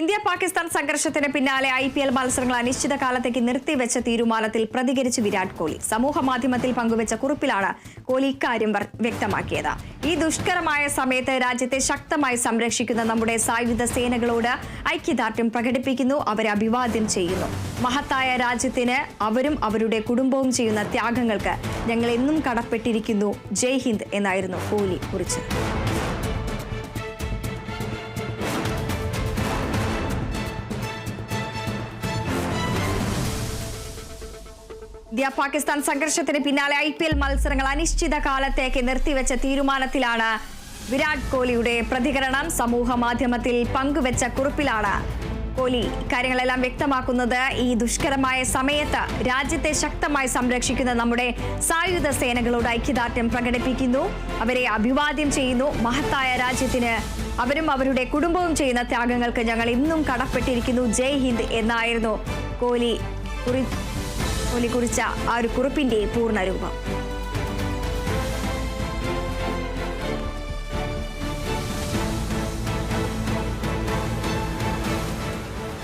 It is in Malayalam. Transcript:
ഇന്ത്യ പാകിസ്ഥാൻ സംഘർഷത്തിന് പിന്നാലെ ഐ പി എൽ മത്സരങ്ങൾ അനിശ്ചിത കാലത്തേക്ക് നിർത്തിവെച്ച തീരുമാനത്തിൽ പ്രതികരിച്ച് വിരാട് കോഹ്ലി. സമൂഹ മാധ്യമത്തിൽ പങ്കുവച്ച കുറിപ്പിലാണ് കോഹ്ലി ഇക്കാര്യം വ്യക്തമാക്കിയത്. ഈ ദുഷ്കരമായ സമയത്ത് രാജ്യത്തെ ശക്തമായി സംരക്ഷിക്കുന്ന നമ്മുടെ സായുധ സേനകളോട് ഐക്യദാർഢ്യം പ്രകടിപ്പിക്കുന്നു അവരെ അഭിവാദ്യം ചെയ്യുന്നു. മഹത്തായ രാജ്യത്തിന് അവരും അവരുടെ കുടുംബവും ചെയ്യുന്ന ത്യാഗങ്ങൾക്ക് ഞങ്ങൾ എന്നും കടപ്പെട്ടിരിക്കുന്നു. ജയ് ഹിന്ദ് എന്നായിരുന്നു കോഹ്ലി കുറിച്ചത്. ഇന്ത്യ പാകിസ്ഥാൻ സംഘർഷത്തിന് പിന്നാലെ ഐ മത്സരങ്ങൾ അനിശ്ചിത കാലത്തേക്ക് നിർത്തിവെച്ച തീരുമാനത്തിലാണ് വിരാട് കോഹ്ലിയുടെ പ്രതികരണം. സമൂഹ മാധ്യമത്തിൽ പങ്കുവെച്ച കുറിപ്പിലാണ്. കോഹ്ലി കാര്യങ്ങളെല്ലാം വ്യക്തമാക്കുന്നത് ഈ ദുഷ്കരമായ സമയത്ത് രാജ്യത്തെ ശക്തമായി സംരക്ഷിക്കുന്ന നമ്മുടെ സായുധ സേനകളോട് ഐക്യദാർഢ്യം പ്രകടിപ്പിക്കുന്നു. അവരെ അഭിവാദ്യം ചെയ്യുന്നു. മഹത്തായ രാജ്യത്തിന് അവരും അവരുടെ കുടുംബവും ചെയ്യുന്ന ത്യാഗങ്ങൾക്ക് ഞങ്ങൾ ഇന്നും കടപ്പെട്ടിരിക്കുന്നു. ജയ് ഹിന്ദ് എന്നായിരുന്നു കോഹ്ലി കോഹ്ലി കുറിച്ച ആ ഒരു കുറിപ്പിന്റെ പൂർണരൂപം